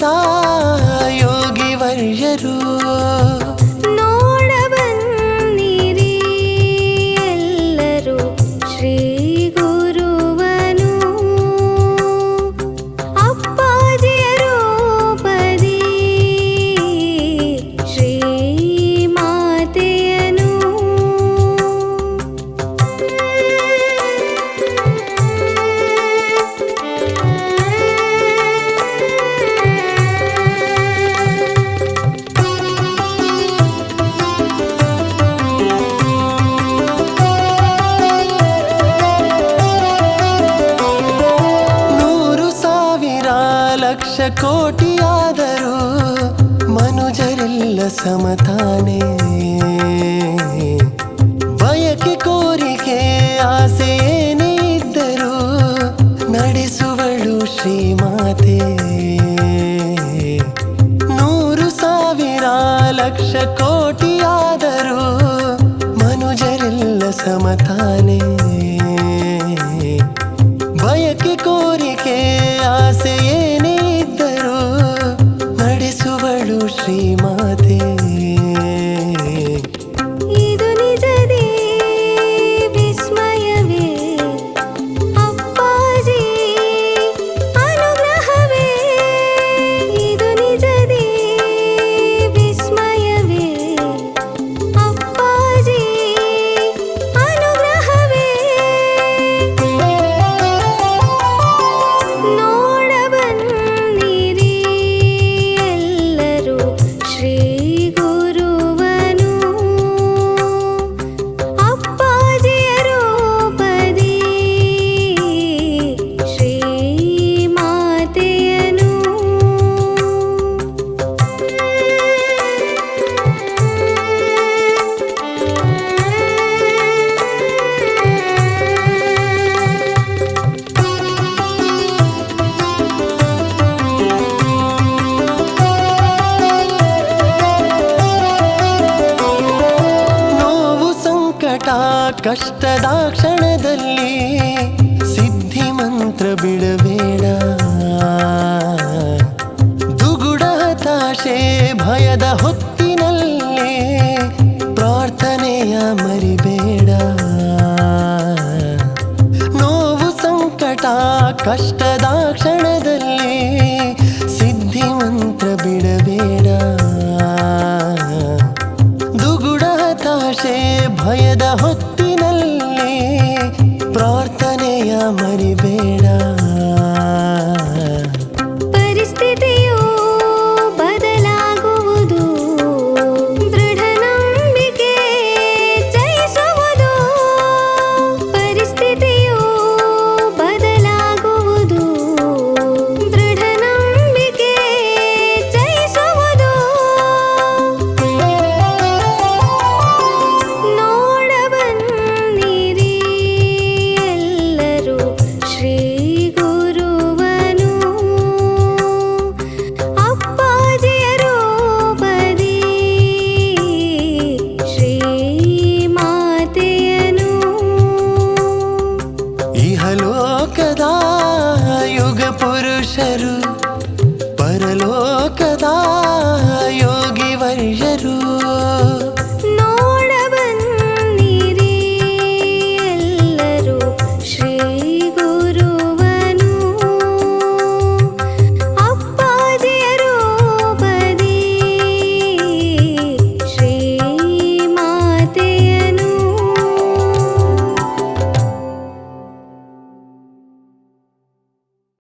た ಕೋಟಿಯಾದರೂ ಮನುಜರೆಲ್ಲ ಸಮತಾನೇ ಕಷ್ಟದ ಕ್ಷಣದಲ್ಲಿ ಸಿದ್ಧಿ ಮಂತ್ರ ಬಿಡಬೇಡ. ದುಗುಡ ಹತಾಶೆ ಭಯದ ಹೊತ್ತಿನಲ್ಲಿ ಪ್ರಾರ್ಥನೆಯ ಮರಿಬೇಡ. ನೋವು ಸಂಕಟ ಕಷ್ಟದ ಕ್ಷಣದಲ್ಲಿ ಸಿದ್ಧಿ ಮಂತ್ರ ಬಿಡಬೇಡ. ಭಯದ ಹೊತ್ತು सदा यो